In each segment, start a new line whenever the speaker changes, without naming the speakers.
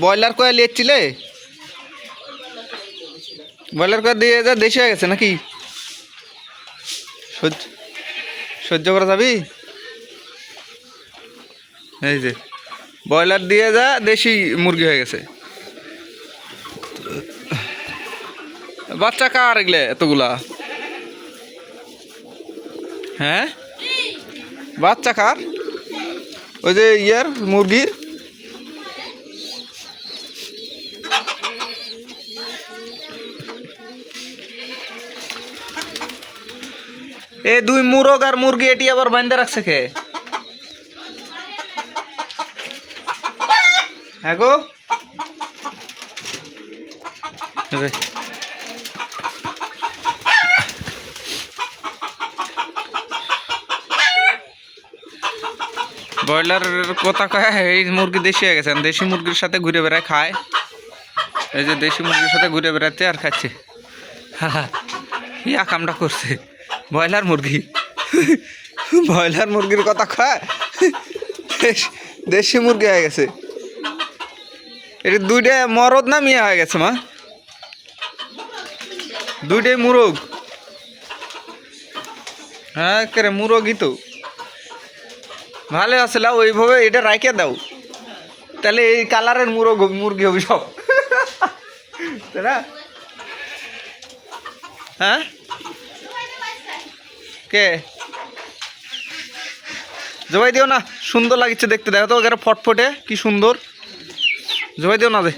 Broiler কয়া লিয়েছিলে broiler কয়া দিয়ে যা দেশি হয়ে গেছে নাকি? সহ্য করা যাবি? এই যে, ব্রয়লার দিয়ে যা দেশি মুরগি হয়ে গেছে। বাচ্চা কার এগুলো এতগুলা? হ্যাঁ? বাচ্চা কার? ওই যে ইয়ার মুরগির? এ দুই মুরগ আর মুরগি এটি আবার বান্ধে রাখছে কে? হ্যাঁ গো। ব্রয়লারের কথা কয়, এই মুরগি দেশি হয়ে গেছে। দেশি মুরগির সাথে ঘুরে বেড়ায়, খায়। এই যে দেশি মুরগির সাথে ঘুরে বেড়াতে আর খাচ্ছে। ইয়া কামটা করছে। ব্রয়লার মুরগি। ব্রয়লার মুরগির কথা খায় দেশি মুরগি হয়ে গেছে। এটা দুইটা মরদ না মিয়া হয়ে গেছে, মা? দুইটাই মুরগ। হ্যাঁ কেরে মুরগই তো। ভালো আছে, লাও ওইভাবে এটা রাইকে দাও। তাহলে এই কালারের মুরগ মুরগি হবে সব। হ্যাঁ? কে? জবাই দিও না, সুন্দর লাগছে দেখতে, দেখো তো ওখানে ফটফটে, কি সুন্দর। জবাই দিও না দে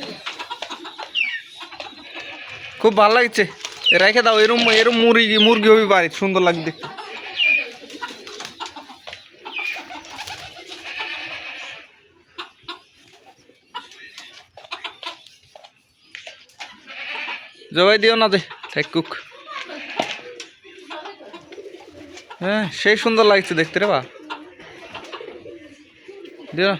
খুব ভালো লাগছে। রেখে দাও, এরম এরম মুরগি মুরগি হবি বাড়ি সুন্দর লাগছে দেখতে। জবাই দিও না দে থাকুক হ্যাঁ সেই সুন্দর লাগছে দেখতে রে বা। দিও